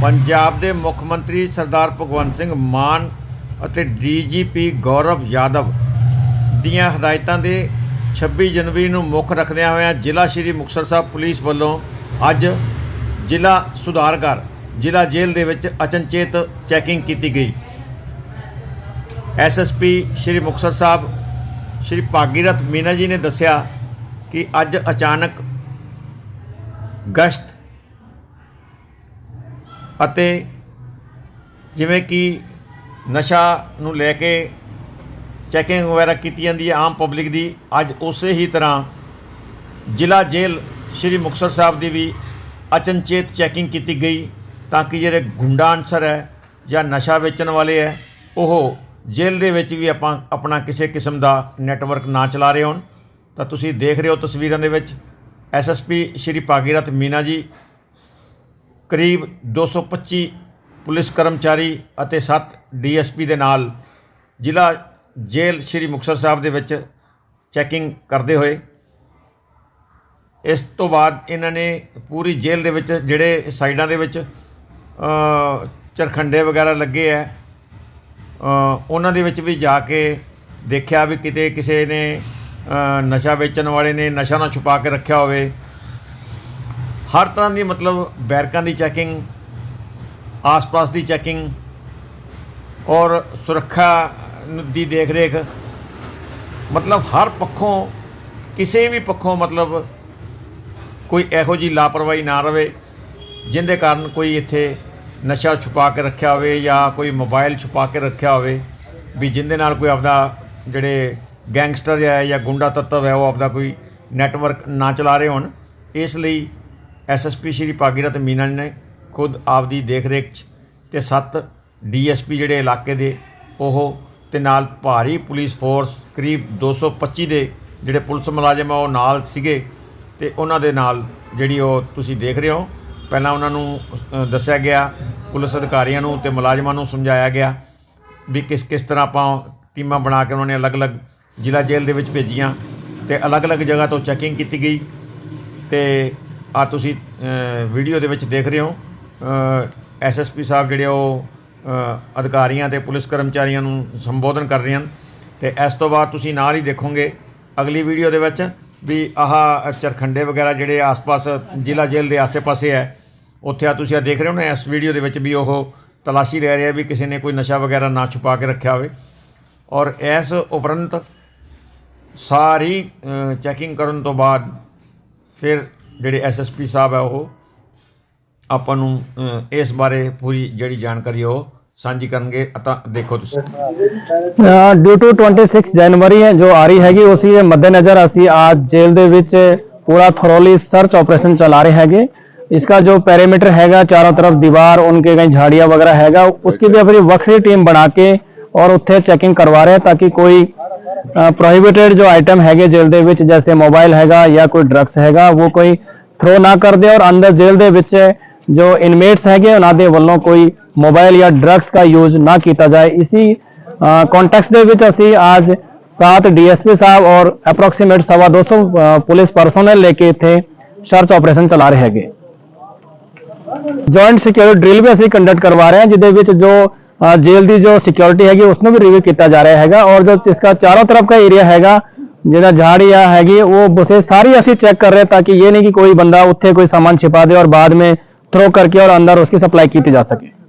ਪੰਜਾਬ ਦੇ ਮੁੱਖ ਮੰਤਰੀ ਸਰਦਾਰ ਭਗਵੰਤ ਸਿੰਘ ਮਾਨ ਅਤੇ ਡੀਜੀਪੀ ਗੌਰਵ ਯਾਦਵ ਦੀਆਂ ਹਦਾਇਤਾਂ ਦੇ 26 ਜਨਵਰੀ ਨੂੰ ਮੁੱਖ ਰੱਖਦਿਆਂ ਹੋਇਆਂ ਜ਼ਿਲ੍ਹਾ ਸ਼੍ਰੀ ਮੁਕਤਸਰ ਸਾਹਿਬ ਪੁਲਿਸ ਵੱਲੋਂ ਅੱਜ ਜ਼ਿਲ੍ਹਾ ਸੁਧਾਰਗਰ ਜ਼ਿਲ੍ਹਾ ਜੇਲ੍ਹ ਦੇ ਵਿੱਚ ਅਚਨਚੇਤ ਚੈਕਿੰਗ ਕੀਤੀ ਗਈ। ਐਸਐਸਪੀ ਸ਼੍ਰੀ ਮੁਕਤਸਰ ਸਾਹਿਬ ਸ਼੍ਰੀ ਭਾਗੀਰਥ ਮੀਨਾ ਜੀ ਨੇ ਦੱਸਿਆ ਕਿ ਅੱਜ ਅਚਾਨਕ ਗਸ਼ਤ ਅਤੇ ਜਿਵੇਂ ਕਿ ਨਸ਼ਾ ਨੂੰ ਲੈ ਕੇ ਚੈਕਿੰਗ ਵਗੈਰਾ ਕੀਤੀ ਜਾਂਦੀ ਹੈ ਆਮ ਪਬਲਿਕ ਦੀ, ਅੱਜ ਉਸੇ ਹੀ ਤਰ੍ਹਾਂ ਜ਼ਿਲ੍ਹਾ ਜੇਲ੍ਹ ਸ਼੍ਰੀ ਮੁਕਤਸਰ ਸਾਹਿਬ ਦੀ ਵੀ ਅਚਨਚੇਤ ਚੈਕਿੰਗ ਕੀਤੀ ਗਈ ਤਾਂ ਕਿ ਜਿਹੜੇ ਗੁੰਡਾ ਅਨਸਰ ਹੈ ਜਾਂ ਨਸ਼ਾ ਵੇਚਣ ਵਾਲੇ ਹੈ, ਉਹ ਜੇਲ੍ਹ ਦੇ ਵਿੱਚ ਵੀ ਆਪਾਂ ਆਪਣਾ ਕਿਸੇ ਕਿਸਮ ਦਾ ਨੈਟਵਰਕ ਨਾ ਚਲਾ ਰਹੇ ਹੋਣ। ਤਾਂ ਤੁਸੀਂ ਦੇਖ ਰਹੇ ਹੋ ਤਸਵੀਰਾਂ ਦੇ ਵਿੱਚ ਐਸਐਸਪੀ ਸ਼੍ਰੀ ਭਾਗੀਰਥ ਮੀਨਾ ਜੀ ਕਰੀਬ 225 ਪੁਲਿਸ ਕਰਮਚਾਰੀ ਅਤੇ 7 ਡੀਐਸਪੀ ਦੇ ਨਾਲ ਜ਼ਿਲ੍ਹਾ ਜੇਲ੍ਹ ਸ਼੍ਰੀ ਮੁਕਤਸਰ ਸਾਹਿਬ ਦੇ ਵਿੱਚ ਚੈਕਿੰਗ ਕਰਦੇ ਹੋਏ। ਇਸ ਤੋਂ ਬਾਅਦ ਇਹਨਾਂ ਨੇ ਪੂਰੀ ਜੇਲ੍ਹ ਦੇ ਵਿੱਚ ਜਿਹੜੇ ਸਾਈਡਾਂ ਦੇ ਵਿੱਚ ਚਰਖੰਡੇ ਵਗੈਰਾ ਲੱਗੇ ਐ ਉਹਨਾਂ ਦੇ ਵਿੱਚ ਵੀ ਜਾ ਕੇ ਦੇਖਿਆ ਵੀ ਕਿਤੇ ਕਿਸੇ ਨੇ ਨਸ਼ਾ ਵੇਚਣ ਵਾਲੇ ਨੇ ਨਸ਼ਾ ਨਾ ਛੁਪਾ ਕੇ ਰੱਖਿਆ ਹੋਵੇ। ਹਰ ਤਰ੍ਹਾਂ ਦੀ ਮਤਲਬ ਬੈਰਕਾਂ ਦੀ ਚੈਕਿੰਗ ਆਸ-ਪਾਸ ਦੀ ਚੈਕਿੰਗ ਔਰ ਸੁਰੱਖਿਆ ਦੀ ਦੇਖ-ਰੇਖ। ਮਤਲਬ ਹਰ ਪੱਖੋਂ, ਕਿਸੇ ਵੀ ਪੱਖੋਂ ਮਤਲਬ ਕੋਈ ਇਹੋ ਜੀ ਲਾਪਰਵਾਹੀ ਨਾ ਰਵੇ, ਜਿੰਦੇ ਕਾਰਨ ਕੋਈ ਇੱਥੇ ਨਸ਼ਾ ਛੁਪਾ ਕੇ ਰੱਖਿਆ ਹੋਵੇ ਜਾਂ ਕੋਈ ਮੋਬਾਈਲ ਛੁਪਾ ਕੇ ਰੱਖਿਆ ਹੋਵੇ, ਵੀ ਜਿੰਦੇ ਨਾਲ ਕੋਈ ਆਪਦਾ ਜਿਹੜੇ ਗੈਂਗਸਟਰ ਹੈ ਜਾਂ ਗੁੰਡਾ ਤੱਤਵ ਹੈ ਉਹ ਆਪਦਾ ਕੋਈ ਨੈਟਵਰਕ ਨਾ ਚਲਾ ਰਹੇ ਹੋਣ, ਇਸ ਲਈ ਐਸਐਸਪੀ ਸ਼੍ਰੀ ਭਾਗੀਰਥ ਮੀਨਾ ਨੇ ਖੁਦ ਆਪਦੀ ਦੇਖ-ਰੇਖ 'ਚ ਤੇ ਸੱਤ ਡੀਐਸਪੀ ਜਿਹੜੇ ਇਲਾਕੇ ਦੇ, ਉਹ ਤੇ ਨਾਲ ਭਾਰੀ ਪੁਲਿਸ ਫੋਰਸ ਕਰੀਬ 225 ਦੇ ਜਿਹੜੇ ਪੁਲਿਸ ਮੁਲਾਜ਼ਮ ਆ, ਉਹ ਨਾਲ ਸੀਗੇ ਤੇ ਉਹਨਾਂ ਦੇ ਨਾਲ ਜਿਹੜੀ ਉਹ ਤੁਸੀਂ ਦੇਖ ਰਹੇ ਹੋ। ਪਹਿਲਾਂ ਉਹਨਾਂ ਨੂੰ ਦੱਸਿਆ ਗਿਆ, ਪੁਲਿਸ ਅਧਿਕਾਰੀਆਂ ਨੂੰ ਤੇ ਮੁਲਾਜ਼ਮਾਂ ਨੂੰ ਸਮਝਾਇਆ ਗਿਆ ਵੀ ਕਿਸ ਕਿਸ ਤਰ੍ਹਾਂ ਆਪਾਂ ਟੀਮਾਂ ਬਣਾ ਕੇ ਉਹਨਾਂ ਨੇ ਅਲੱਗ-ਅਲੱਗ ਜ਼ਿਲ੍ਹਾ ਜੇਲ੍ਹ ਦੇ ਵਿੱਚ ਭੇਜੀਆਂ ਤੇ ਅਲੱਗ-ਅਲੱਗ ਜਗ੍ਹਾ ਤੋਂ ਚੈਕਿੰਗ ਕੀਤੀ ਗਈ ਤੇ ਆ ਤੁਸੀਂ ਵੀਡੀਓ ਦੇ ਵਿੱਚ ਦੇਖ ਰਹੇ ਹੋ। ਐਸਐਸਪੀ ਸਾਹਿਬ ਜਿਹੜੇ ਉਹ ਅਧਿਕਾਰੀਆਂ ਤੇ ਪੁਲਿਸ ਕਰਮਚਾਰੀਆਂ ਨੂੰ ਸੰਬੋਧਨ ਕਰ ਰਹੇ ਹਨ। ਤੇ ਇਸ ਤੋਂ ਬਾਅਦ ਤੁਸੀਂ ਨਾਲ ਹੀ ਦੇਖੋਗੇ ਅਗਲੀ ਵੀਡੀਓ ਦੇ ਵਿੱਚ ਵੀ ਆਹ ਚਰਖੰਡੇ ਵਗੈਰਾ ਜਿਹੜੇ ਆਸ-ਪਾਸ ਜ਼ਿਲ੍ਹਾ ਜੇਲ੍ਹ ਦੇ ਆਸੇ-ਪਾਸੇ ਹੈ, ਉੱਥੇ ਆ ਤੁਸੀਂ ਆ ਦੇਖ ਰਹੇ ਹੋ ਨਾ, ਇਸ ਵੀਡੀਓ ਦੇ ਵਿੱਚ ਵੀ ਉਹ ਤਲਾਸ਼ੀ ਲੈ ਰਿਹਾ ਵੀ ਕਿਸੇ ਨੇ ਕੋਈ ਨਸ਼ਾ ਵਗੈਰਾ ਨਾ ਛੁਪਾ ਕੇ ਰੱਖਿਆ ਹੋਵੇ। ਔਰ ਇਸ ਉਪਰੰਤ ਸਾਰੀ ਚੈਕਿੰਗ ਕਰਨ ਤੋਂ ਬਾਅਦ ਫਿਰ ਜਿਹੜੇ ਐਸਐਸਪੀ ਸਾਹਿਬ ਹੈ ਉਹ ਆਪਾਂ ਨੂੰ ਅ, ਇਸ ਬਾਰੇ ਪੂਰੀ ਜਿਹੜੀ ਜਾਣਕਾਰੀ ਉਹ ਸਾਂਝੀ ਕਰਨਗੇ ਤਾਂ ਦੇਖੋ ਤੁਸੀਂ ਡਿਊ ਟੂ 26 ਜਨਵਰੀ ਹੈ ਜੋ ਆ ਰਹੀ ਹੈਗੀ ਉਸੇ ਦੇ ਮੱਦੇਨਜ਼ਰ ਅਸੀਂ ਅੱਜ ਜੇਲ੍ਹ ਦੇ ਵਿੱਚ पूरा थरोली सर्च ऑपरेशन चला रहे हैगे इसका जो पैरामीटर हैगा चारों तरफ दीवार उनके कहीं झाड़ियां वगैरह हैगा उसकी भी अपनी वक्री टीम बना के और उत्थे चेकिंग करवा रहे हैं ताकि कोई प्रोहिबिटेड जो आइटम हैगे जेल ਦੇ ਵਿੱਚ जैसे मोबाइल हैगा या कोई ड्रग्स हैगा वो कोई ਥਰੋ ਨਾ ਕਰਦੇ ਔਰ ਅੰਦਰ ਜੇਲ੍ਹ ਦੇ ਵਿੱਚ ਜੋ ਇਨਮੇਟਸ ਹੈਗੇ ਉਹਨਾਂ ਦੇ ਵੱਲੋਂ ਕੋਈ ਮੋਬਾਈਲ ਜਾਂ ਡਰੱਗਸ ਦਾ ਯੂਜ਼ ਨਾ ਕੀਤਾ ਜਾਏ ਇਸੀ ਕੰਟੈਕਸਟ ਦੇ ਵਿੱਚ ਅਸੀਂ ਅੱਜ 7 ਡੀਐਸਪੀ ਸਾਹਿਬ ਔਰ ਅਪਰੋਕਸੀਮੇਟ ਸਵਾ 200 ਅ, ਪੁਲਿਸ ਪਰਸਨਲ ਲੈ ਕੇ ਇੱਥੇ ਸਰਚ ਆਪਰੇਸ਼ਨ ਚਲਾ ਰਹੇ ਹੈਗੇ ਜੁਆਇੰਟ ਸਿਕਿਉਰਿਟੀ ਡਰਿਲ ਵੀ ਅਸੀਂ ਕੰਡਕਟ ਕਰਵਾ ਰਹੇ ਹਾਂ ਜਿਹਦੇ ਵਿੱਚ ਜੋ ਅ, ਜੇਲ੍ਹ ਦੀ ਜੋ ਸਿਕਿਉਰਿਟੀ ਹੈਗੀ ਉਸ ਨੂੰ ਵੀ ਰਿਵਿਊ ਕੀਤਾ ਜਾ ਰਿਹਾ ਹੈਗਾ ਔਰ ਜੋ ਇਸ ਦਾ ਚਾਰੋਂ ਤਰਫ ਦਾ ਏਰੀਆ ਹੈਗਾ ਜਿਹੜਾ झाड़िया हैगी वो बसे सारी ऐसी चेक कर रहे हैं ताकि ये नहीं कि कोई बंदा उत्थे कोई सामान छिपा दे और बाद में थ्रो करके और अंदर उसकी सप्लाई की जा सके